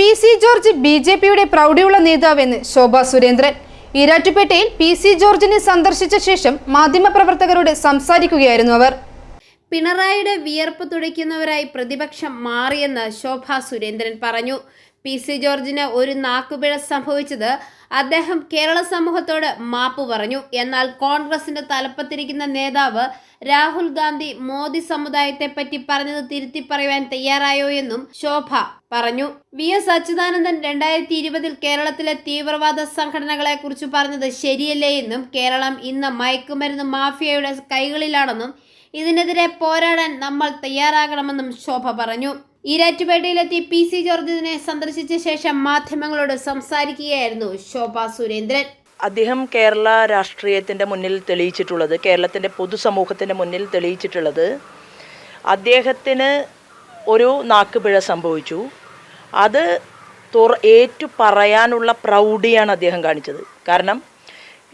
P C George B J പിയുടെ പ്രൗഢിയുള്ള നേതാവെന്ന് ശോഭ സുരേന്ദ്രൻ. ഈരാറ്റുപേട്ടയിൽ പി സി ജോർജിനെ സന്ദർശിച്ച ശേഷം മാധ്യമപ്രവർത്തകരോട് സംസാരിക്കുകയായിരുന്നു അവർ. പിണറായിയുടെ വിയർപ്പ് തുടയ്ക്കുന്നവരായി പ്രതിപക്ഷം മാറിയെന്ന് ശോഭ സുരേന്ദ്രൻ പറഞ്ഞു. പി സി ജോർജിന് ഒരു നാക്കുപിഴ സംഭവിച്ചത് അദ്ദേഹം കേരള സമൂഹത്തോട് മാപ്പ് പറഞ്ഞു. എന്നാൽ കോൺഗ്രസിന്റെ തലപ്പത്തിരിക്കുന്ന നേതാവ് രാഹുൽ ഗാന്ധി മോദി സമുദായത്തെ പറ്റി പറഞ്ഞത് തിരുത്തി പറയുവാൻ തയ്യാറായോ എന്നും ശോഭ പറഞ്ഞു. വി എസ് അച്യുതാനന്ദൻ രണ്ടായിരത്തി ഇരുപതിൽ കേരളത്തിലെ തീവ്രവാദ സംഘടനകളെ കുറിച്ച് പറഞ്ഞത് ശരിയല്ലേ എന്നും കേരളം ഇന്ന് മയക്കുമരുന്ന് മാഫിയയുടെ കൈകളിലാണെന്നും ഇതിനെതിരെ പോരാടാൻ നമ്മൾ തയ്യാറാകണമെന്നും ശോഭ പറഞ്ഞു. ഈരാറ്റുപേട്ടയിലെത്തി പി സി ജോർജിനെ സന്ദർശിച്ച ശേഷം മാധ്യമങ്ങളോട് സംസാരിക്കുകയായിരുന്നു ശോഭ സുരേന്ദ്രൻ. അദ്ദേഹം കേരള രാഷ്ട്രീയത്തിന്റെ മുന്നിൽ തെളിയിച്ചിട്ടുള്ളത് കേരളത്തിന്റെ പൊതുസമൂഹത്തിന്റെ മുന്നിൽ തെളിയിച്ചിട്ടുള്ളത് അദ്ദേഹത്തിന് ഒരു നാക്കുപിഴ സംഭവിച്ചു. അത് തുറ ഏറ്റു പറയാനുള്ള പ്രൗഢിയാണ് അദ്ദേഹം കാണിച്ചത്. കാരണം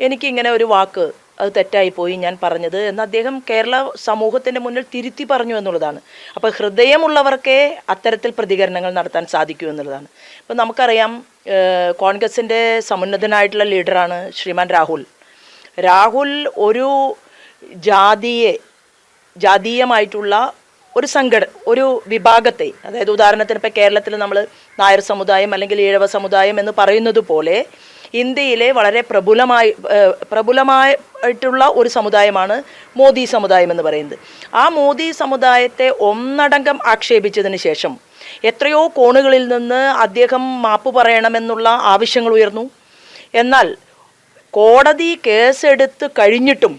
എനിക്കിങ്ങനെ ഒരു വാക്ക് അത് തെറ്റായിപ്പോയി ഞാൻ പറഞ്ഞത് എന്ന് അദ്ദേഹം കേരള സമൂഹത്തിന്റെ മുന്നിൽ തിരുത്തി പറഞ്ഞു എന്നുള്ളതാണ്. അപ്പോൾ ഹൃദയമുള്ളവർക്കേ അത്തരത്തിൽ പ്രതികരണങ്ങൾ നടത്താൻ സാധിക്കൂ എന്നുള്ളതാണ്. ഇപ്പം നമുക്കറിയാം കോൺഗ്രസിന്റെ സമുന്നതനായിട്ടുള്ള ലീഡറാണ് ശ്രീമാൻ രാഹുൽ. രാഹുൽ ഒരു ജാതിയെ ജാതീയമായിട്ടുള്ള ഒരു സംഘട ഒരു വിഭാഗത്തെ അതായത് ഉദാഹരണത്തിന് ഇപ്പോൾ കേരളത്തിൽ നമ്മൾ നായർ സമുദായം അല്ലെങ്കിൽ ഈഴവ സമുദായം എന്ന് പറയുന്നത് പോലെ ഇന്ത്യയിലെ വളരെ പ്രബുലമായി പ്രബുലമായിട്ടുള്ള ഒരു സമുദായമാണ് മോദി സമുദായം എന്ന് പറയുന്നത്. ആ മോദി സമുദായത്തെ ഒന്നടങ്കം ആക്ഷേപിച്ചതിന് ശേഷം എത്രയോ കോണുകളിൽ നിന്ന് അദ്ദേഹം മാപ്പ് പറയണമെന്നുള്ള ആവശ്യങ്ങൾ ഉയർന്നു. എന്നാൽ കോടതി കേസെടുത്ത് കഴിഞ്ഞിട്ടും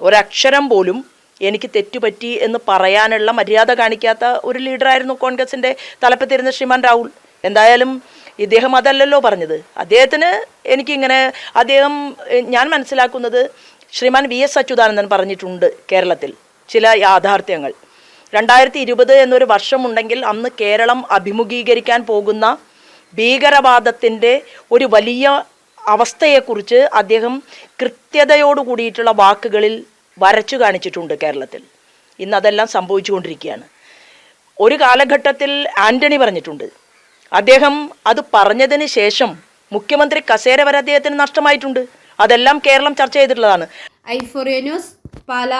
ഒരക്ഷരം പോലും എനിക്ക് തെറ്റുപറ്റി എന്ന് പറയാനുള്ള മര്യാദ കാണിക്കാത്ത ഒരു ലീഡറായിരുന്നു കോൺഗ്രസിന്റെ തലപ്പത്തിരുന്ന ശ്രീമാൻ രാഹുൽ. എന്തായാലും ഇദ്ദേഹം അതല്ലല്ലോ പറഞ്ഞത്. അദ്ദേഹത്തിന് എനിക്കിങ്ങനെ അദ്ദേഹം ഞാൻ മനസ്സിലാക്കുന്നത് ശ്രീമാൻ വി എസ് അച്യുതാനന്ദൻ പറഞ്ഞിട്ടുണ്ട് കേരളത്തിൽ ചില യാഥാർത്ഥ്യങ്ങൾ. രണ്ടായിരത്തി ഇരുപത് എന്നൊരു വർഷമുണ്ടെങ്കിൽ അന്ന് കേരളം അഭിമുഖീകരിക്കാൻ പോകുന്ന ഭീകരവാദത്തിന്റെ ഒരു വലിയ അവസ്ഥയെക്കുറിച്ച് അദ്ദേഹം കൃത്യതയോടു കൂടിയിട്ടുള്ള വാക്കുകളിൽ വരച്ചു കാണിച്ചിട്ടുണ്ട് കേരളത്തിൽ. ഇന്ന് അതെല്ലാം സംഭവിച്ചുകൊണ്ടിരിക്കുകയാണ്. ഒരു കാലഘട്ടത്തിൽ ആന്റണി പറഞ്ഞിട്ടുണ്ട്. അദ്ദേഹം അത് പറഞ്ഞതിന് ശേഷം മുഖ്യമന്ത്രി കസേര വരെ അദ്ദേഹത്തിന് നഷ്ടമായിട്ടുണ്ട്. അതെല്ലാം കേരളം ചർച്ച ചെയ്തിട്ടുള്ളതാണ്. ഐഫോറിയ ന്യൂസ് പാല